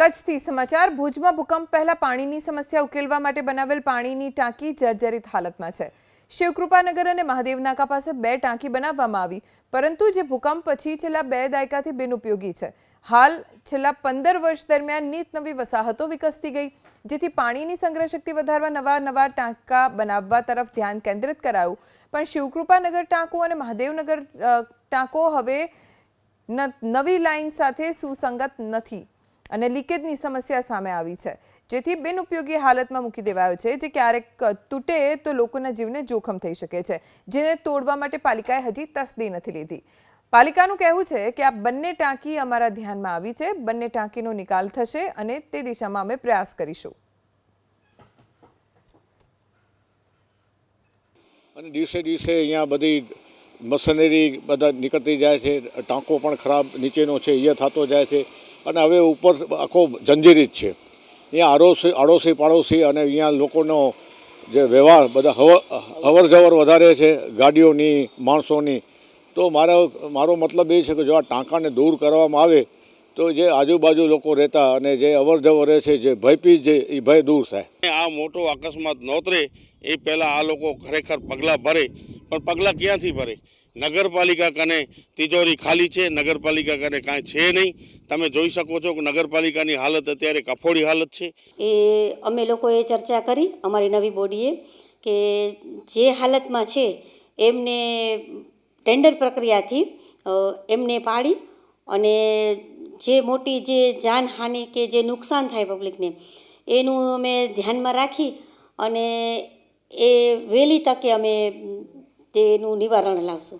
કચ્છથી સમાચાર, ભુજમાં ભૂકંપ પહેલા પાણીની સમસ્યા ઉકેલવા માટે બનાવેલ પાણીની ટાંકી જર્જરિત હાલતમાં છે. શિવકૃપાનગર અને મહાદેવ નાકા પાસે બે ટાંકી બનાવવામાં આવી, પરંતુ જે ભૂકંપ પછી છેલ્લા બે દાયકાથી બિનઉપયોગી છે. હાલ છેલ્લા પંદર વર્ષ દરમિયાન નીત નવી વસાહતો વિકસતી ગઈ, જેથી પાણીની સંગ્રહ શક્તિ વધારવા નવા નવા ટાંકા બનાવવા તરફ ધ્યાન કેન્દ્રિત કરાયું. પણ શિવકૃપાનગર ટાંકો અને મહાદેવનગર ટાંકો હવે નવી લાઇન સાથે સુસંગત નથી. અને લીકેજની સમસ્યા સામે આવી છે. જેથી બિનઉપયોગી હાલતમાં મૂકી દેવાયો છે જે ક્યારેક તૂટે તો લોકોના જીવને જોખમ થઈ શકે છે. જેને તોડવા માટે પાલિકાએ હજી તસદી નથી લીધી. પાલિકાનું કહેવું છે કે આ બંને ટાંકી અમારા ધ્યાનમાં આવી છે. બંને ટાંકીનો નિકાલ થશે અને તે દિશામાં અમે પ્રયાસ કરીશું. અને દિવસે દિવસે અહીંયા બધી મશીનરી બધા નીકળતી જાય છે. ટાંકો પણ ખરાબ નીચેનો છે એ થતો જાય છે. અને હવે ઉપર આખો જંજીરિત છે. અહીંયા આડોશી આડોશી પાડોશી અને અહીંયા લોકોનો જે વ્યવહાર, બધા હવ અવર જવર વધારે છે ગાડીઓની, માણસોની. તો મારો મારો મતલબ એ છે કે જો આ ટાંકાને દૂર કરવામાં આવે, તો જે આજુબાજુ લોકો રહેતા અને જે અવરજવર રહે છે, જે ભયભીત છે એ ભય દૂર થાય. આ મોટો અકસ્માત નોતરે, એ પહેલાં આ લોકો ખરેખર પગલાં ભરે, પણ પગલાં ક્યાંથી ભરે? નગરપાલિકા કને તિજોરી ખાલી છે, નગરપાલિકા કને કાંઈ છે નહીં. તમે જોઈ શકો છો કે નગરપાલિકાની હાલત અત્યારે કફોડી હાલત છે. એ અમે લોકોએ ચર્ચા કરી અમારી નવી બોડીએ કે જે હાલતમાં છે એમને ટેન્ડર પ્રક્રિયાથી એમને પાડી અને જે મોટી જે જાનહાનિ કે જે નુકસાન થાય પબ્લિકને, એનું અમે ધ્યાનમાં રાખી અને એ વહેલી તકે અમે તેનું નિવારણ લાવશું.